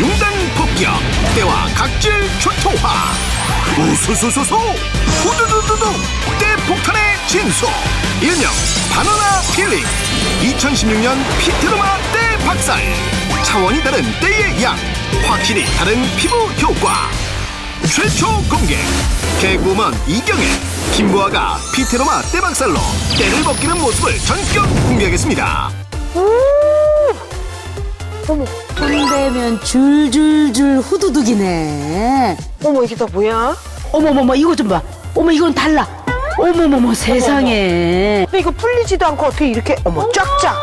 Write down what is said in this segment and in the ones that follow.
용단 폭격 때와 각질 초토화. 우수수수수 후두두두두 때 폭탄의 진수. 일명 바나나 필링. 2016년 피트로마 때 박살. 차원이 다른 때의 양 확실히 다른 피부 효과. 최초 공개. 개구먼 이경애 김부아가 피테로마 때박살로 때를 벗기는 모습을 전격 공개하겠습니다 손대면 줄줄줄 후두둑이네. 어머 이게 다 뭐야? 어머머머 이거 좀 봐. 어머 이건 달라. 어머머머 세상에. 근데 이거 풀리지도 않고 어떻게 이렇게 어머 쫙쫙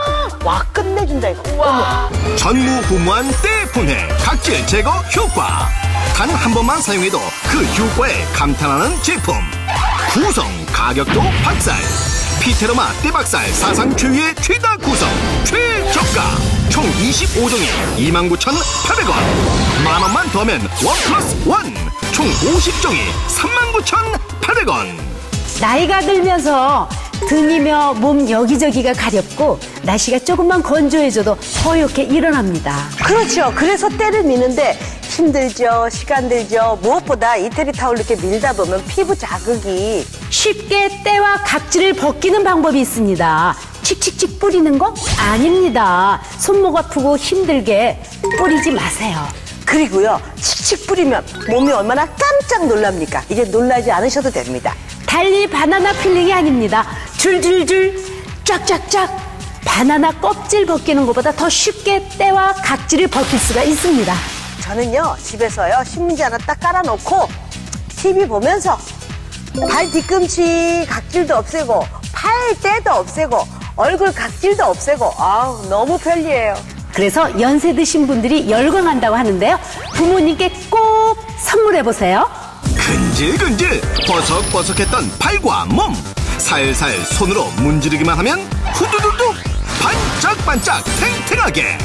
와 끝내준다 이거 어머 전무후무한 때 분해 각질 제거 효과 단 한 번만 사용해도 그 효과에 감탄하는 제품 구성 가격도 박살 피테로마 때박살 사상 최후의 최다 구성 최저가. 총 25종에 29,800원. 만원만 더하면 원 플러스 원 총 50종이 39,800원. 나이가 들면서 등이며 몸 여기저기가 가렵고 날씨가 조금만 건조해져도 허옇게 일어납니다. 그렇죠. 그래서 때를 미는데 힘들죠 시간 들죠 무엇보다 이태리 타올 이렇게 밀다 보면 피부 자극이 쉽게 때와 각질을 벗기는 방법이 있습니다. 칙칙칙 뿌리는 거 아닙니다. 손목 아프고 힘들게 뿌리지 마세요. 그리고요 칙칙 뿌리면 몸이 얼마나 깜짝 놀랍니까 이제 놀라지 않으셔도 됩니다 달리 바나나 필링이 아닙니다. 줄줄줄 쫙쫙쫙 바나나 껍질 벗기는 것보다 더 쉽게 때와 각질을 벗길 수가 있습니다. 저는요 집에서요 신문지 하나 딱 깔아놓고 TV 보면서 발 뒤꿈치 각질도 없애고 팔 때도 없애고 얼굴 각질도 없애고 아우 너무 편리해요 그래서 연세 드신 분들이 열광한다고 하는데요. 부모님께 꼭 선물해 보세요. 근질근질 버석버석했던 팔과 몸 살살 손으로 문지르기만 하면 후두두둑 반짝반짝 탱탱하게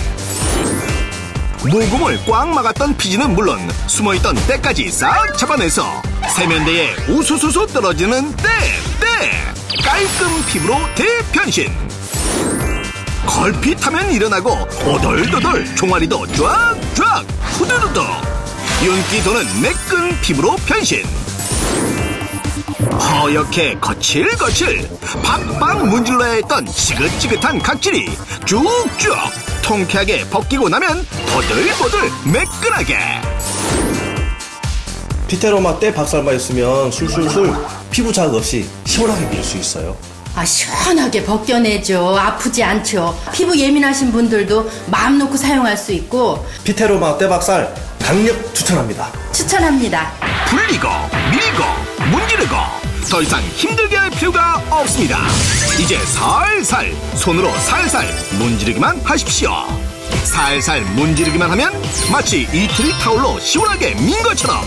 모공을 꽉 막았던 피지는 물론 숨어있던 때까지 싹 잡아내서 세면대에 우수수수 떨어지는 때, 때! 깔끔 피부로 대변신! 걸핏하면 일어나고 오돌도돌 종아리도 쫙쫙 후두두둑 윤기 도는 매끈 피부로 변신! 허옇게 거칠거칠 팍팍 문질러야 했던 지긋지긋한 각질이 쭉쭉 통쾌하게 벗기고 나면 보들보들 매끈하게 피테로마 때 박살만 있으면 술술술 피부 자극 없이 시원하게 밀 수 있어요. 아, 시원하게 벗겨내죠. 아프지 않죠. 피부 예민하신 분들도 마음 놓고 사용할 수 있고 피테로마 때 박살 강력 추천합니다. 추천합니다. 불리고 밀고 문지르고 더 이상 힘들게 할 필요가 없습니다. 이제 살살 손으로 살살 문지르기만 하십시오. 살살 문지르기만 하면 마치 이틀이 타올로 시원하게 민 것처럼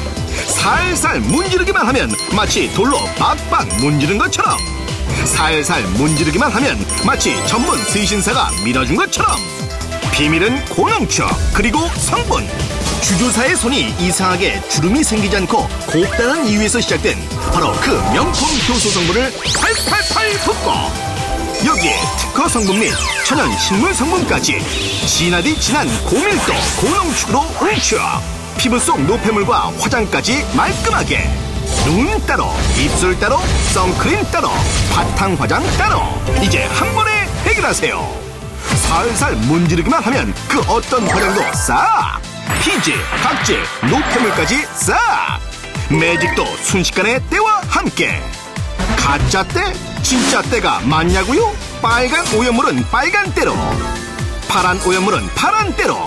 살살 문지르기만 하면 마치 돌로 빡빡 문지른 것처럼 살살 문지르기만 하면 마치 전문 세신사가 밀어준 것처럼. 비밀은 고농축 그리고 성분 주조사의 손이 이상하게 주름이 생기지 않고 곱다는 이유에서 시작된 바로 그 명품 효소 성분을 팔팔팔 붓고 여기에 특허 성분 및 천연 식물 성분까지 진하디 진한 고밀도 고농축으로 응축 피부 속 노폐물과 화장까지 말끔하게 눈 따로 입술 따로 선크림 따로 바탕 화장 따로 이제 한 번에 해결하세요. 살살 문지르기만 하면 그 어떤 화장도 싹 피지, 각질, 노폐물까지 싹! 매직도 순식간에 때와 함께. 가짜 때, 진짜 때가 맞냐고요? 빨간 오염물은 빨간 때로. 파란 오염물은 파란 때로.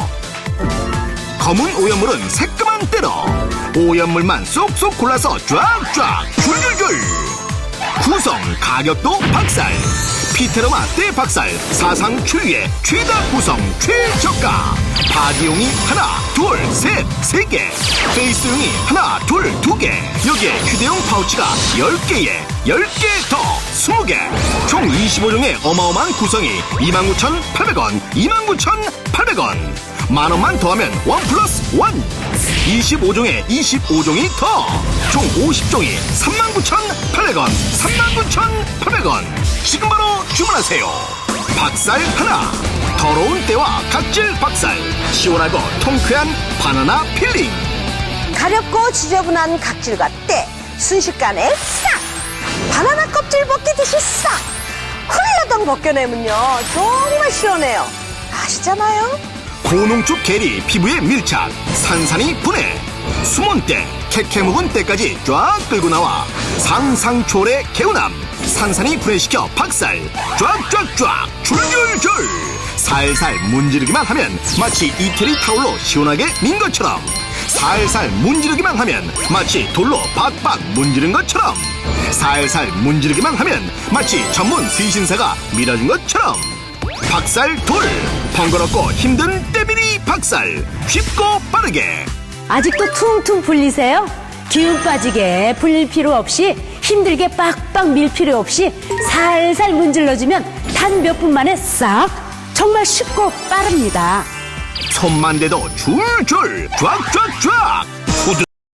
검은 오염물은 새까만 때로. 오염물만 쏙쏙 골라서 쫙쫙 줄줄줄. 구성 가격도 박살 피테로마 때 박살 사상 최유의 최다 구성 최저가. 바디용이 하나 둘셋세개. 페이스용이 하나 둘 두 개. 여기에 휴대용 파우치가 10개에 10개 더 20개. 총 25종의 어마어마한 구성이 29,800원 29,800원. 만원만 더하면 원 플러스 원. 25종에 25종이 더. 총 50종이 39,800원 39,800원 지금 바로 주문하세요. 박살 하나. 더러운 때와 각질 박살. 시원하고 통쾌한 바나나 필링. 가렵고 지저분한 각질과 때. 순식간에 싹! 바나나 껍질 벗기듯이 싹! 훌러덩 벗겨내면요. 정말 시원해요. 아시잖아요? 고농축 겔이 피부에 밀착. 산산이 분해. 숨은 때 캐캐 묵은 때까지 쫙 끌고 나와 상상초래 개운함 산산이 분해시켜 박살. 쫙쫙쫙. 줄줄줄 살살 문지르기만 하면 마치 이태리 타올로 시원하게 민 것처럼. 살살 문지르기만 하면 마치 돌로 박박 문지른 것처럼. 살살 문지르기만 하면 마치 전문 수의신사가 밀어준 것처럼. 박살 돌. 번거롭고 힘든 때밀이 박살. 쉽고 빠르게. 아직도 퉁퉁 불리세요? 기운 빠지게 불릴 필요 없이 힘들게 빡빡 밀 필요 없이 살살 문질러주면 단 몇 분 만에 싹 정말 쉽고 빠릅니다. 손만 대도 줄줄 쫙쫙쫙